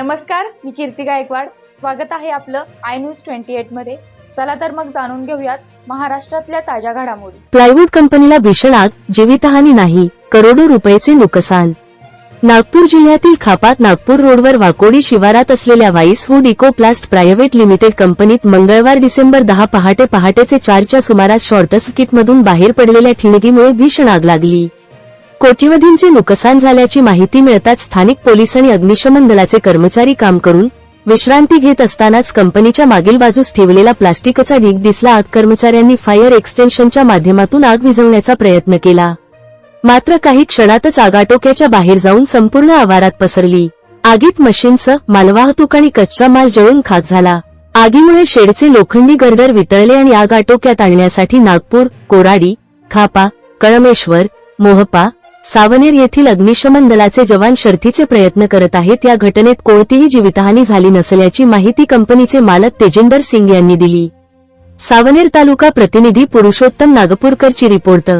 नमस्कार मी कीर्ती गायकवाड. स्वागत आहे आपलं आय न्यूज ट्वेंटी एटमध्ये. चला तर मग जाणून घेऊयात महाराष्ट्रातल्या ताज्या घडामोडी. प्लायवूड कंपनीला भीषण आग जीवितहानी नाही करोडो रुपयाचे नुकसान. नागपूर जिल्ह्यातील खापात नागपूर रोडवर वाकोडी शिवारात असलेल्या vice wood Ecoplast private limited कंपनीत मंगळवार डिसेंबर दहा पहाटे पहाटेचे चारच्या सुमारास शॉर्ट सर्किटमधून बाहेर पडलेल्या ठिणगीमुळे भीषण आग लागली. कोटीवधींचे नुकसान झाल्याची माहिती मिळताच स्थानिक पोलीस आणि अग्निशमन दलाचे कर्मचारी काम करून विश्रांती घेत असतानाच कंपनीच्या मागील बाजूस ठेवलेला प्लास्टिकचा ढीग दिसला. आग कर्मचाऱ्यांनी फायर एक्सटेन्शनच्या माध्यमातून आग विझवण्याचा प्रयत्न केला. मात्र काही क्षणातच आगाटोक्याच्या बाहेर जाऊन संपूर्ण आवारात पसरली. आगीत मशीनसह मालवाहतूक आणि कच्चा माल जळून खाक झाला. आगीमुळे शेडचे लोखंडी गर्डर वितळले आणि आग आटोक्यात आणण्यासाठी नागपूर कोराडी खापा कळमेश्वर मोहपा सावनेर येथील अग्निशमन दलाचे जवान शर्थीचे प्रयत्न करत आहेत. या घटनेत कोणतीही जीवितहानी झाली नसल्याची माहिती कंपनीचे मालक तेजिंदर सिंग यांनी दिली. सावनेर तालुका प्रतिनिधी पुरुषोत्तम नागपूरकरची रिपोर्ट